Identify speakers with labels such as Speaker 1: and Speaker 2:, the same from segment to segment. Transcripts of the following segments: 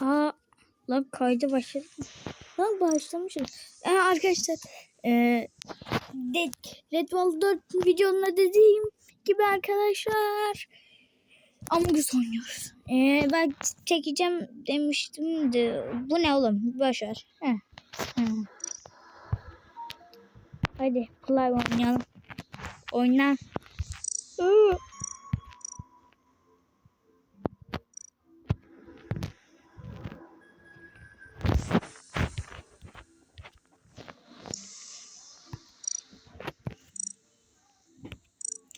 Speaker 1: Aa lan kaydı başladı. Lan başlamışız. Ee, arkadaşlar e, Red Wall 4 videonunda dediğim gibi arkadaşlar Among Us oynuyoruz. Ee, ben çekeceğim demiştim de bu ne oğlum boşver. Heh. Hadi kolay oynayalım. Oyna. Iı.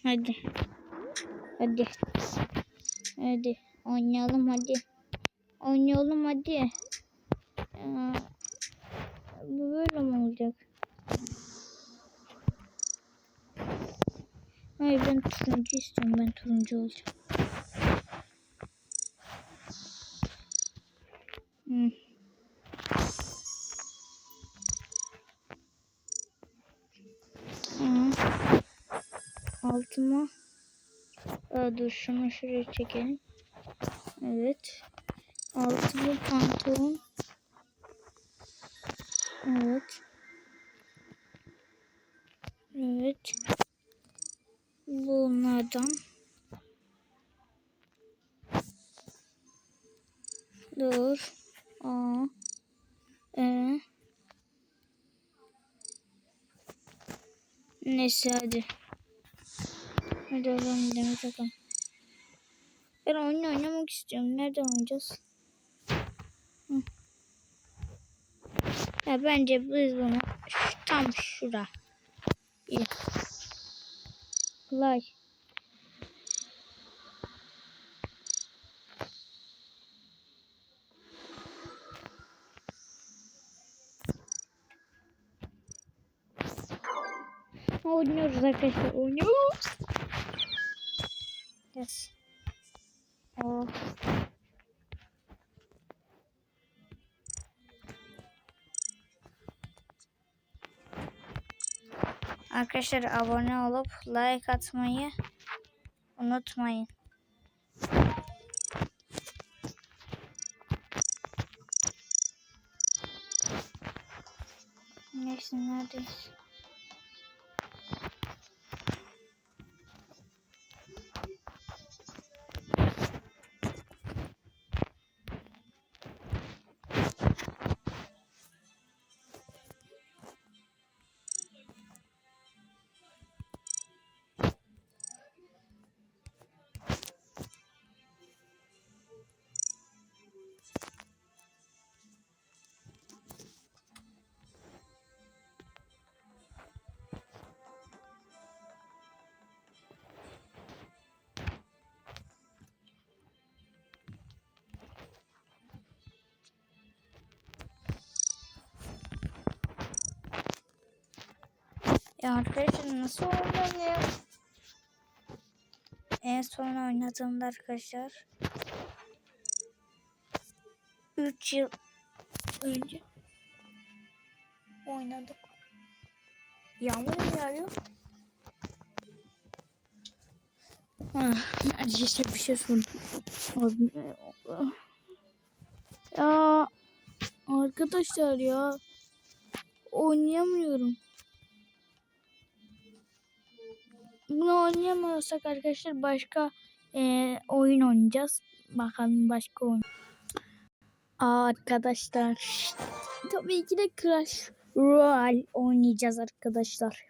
Speaker 1: Hadi. Hadi. Hadi. Oynayalım hadi. Oynayalım hadi. Bu böyle mi olacak? Hayır ben turuncu istiyorum. Ben turuncu olacağım. Hmm. Altıma Aa, dur şunu şuraya çekelim. Evet. Altıma pantolon. Evet. Evet. Bunlardan. Dur. Aa. E. Neyse hadi. Hadi oğlum demek bakalım. Ben oyun oynamak istiyorum. Nerede oynayacağız? Hı. Ya bence biz bunu tam şura. İyi. Kolay. Oynuyoruz arkadaşlar. Oynuyoruz. Yes. Oh. Arkadaşlar abone olup like atmayı unutmayın. Neyse neredeyiz? Ya arkadaşlar nasıl oynanıyor? En son oynadığımda arkadaşlar 3 yıl önce oynadık. Yağmur mu yağıyor? İşte bir şey sordum. Ya arkadaşlar ya oynayamıyorum. Bunu oynayamıyorsak arkadaşlar başka e, oyun oynayacağız. Bakalım başka oyun. Aa, arkadaşlar tabii ki de Crash Royale oynayacağız arkadaşlar.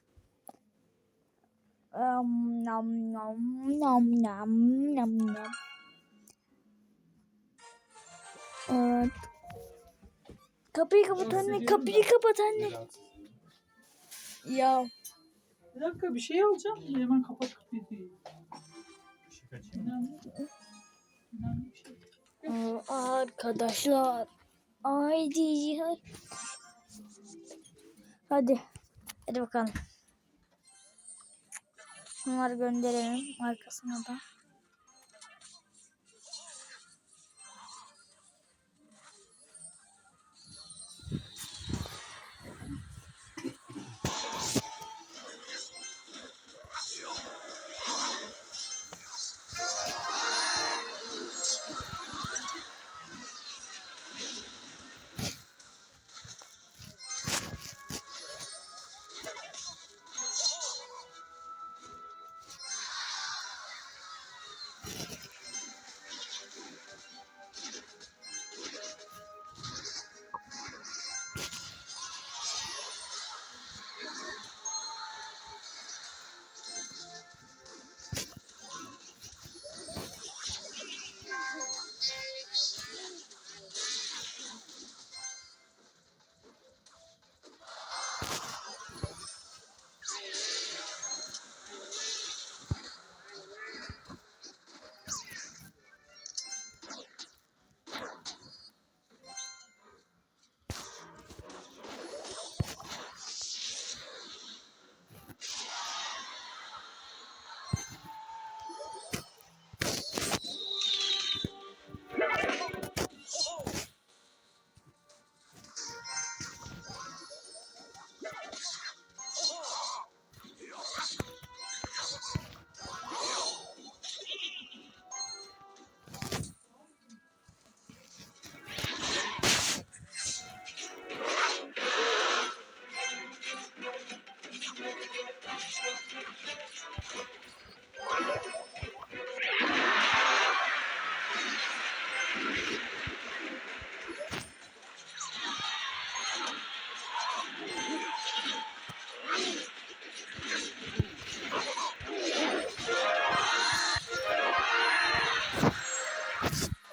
Speaker 1: Um, nam nam nam nam nam nam. Evet. Kapıyı kapat anne, kapıyı kapat anne. Ya
Speaker 2: Bir dakika bir şey alacağım. Hemen kapat kapıyı.
Speaker 3: Işık açayım.
Speaker 2: Önemli. Önemli bir şey.
Speaker 1: Aa, arkadaşlar. Haydi. Hadi. Hadi bakalım. Bunları gönderelim arkasına da.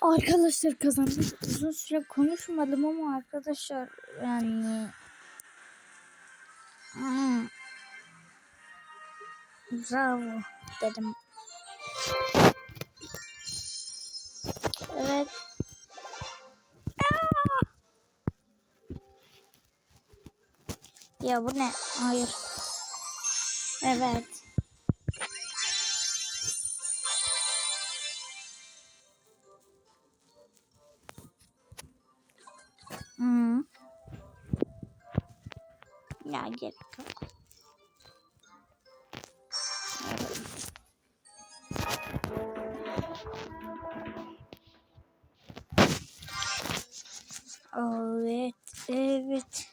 Speaker 1: Arkadaşlar kazandık. Uzun süre konuşmadım ama arkadaşlar yani hmm, bravo dedim. Evet. Ya bu ne? Hayır. Evet. Ya gerek yok. Evet, evet.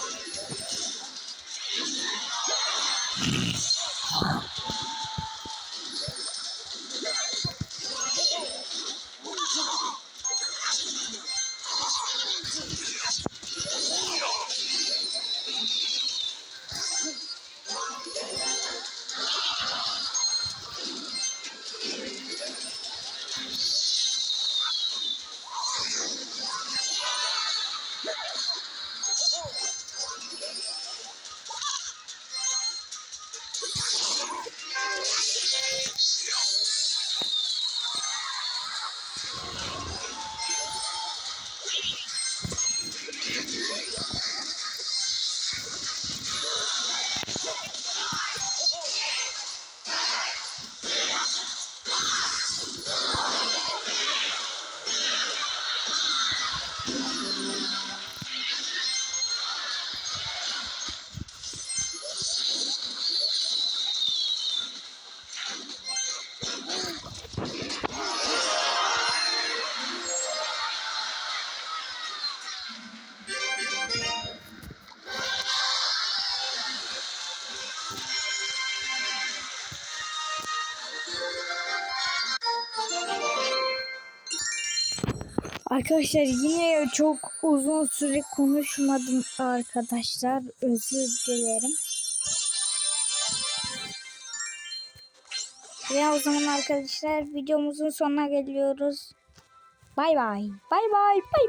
Speaker 1: Arkadaşlar yine çok uzun süre konuşmadım arkadaşlar. Özür dilerim. Ve o zaman arkadaşlar videomuzun sonuna geliyoruz. Bay bay. Bay bay. Bay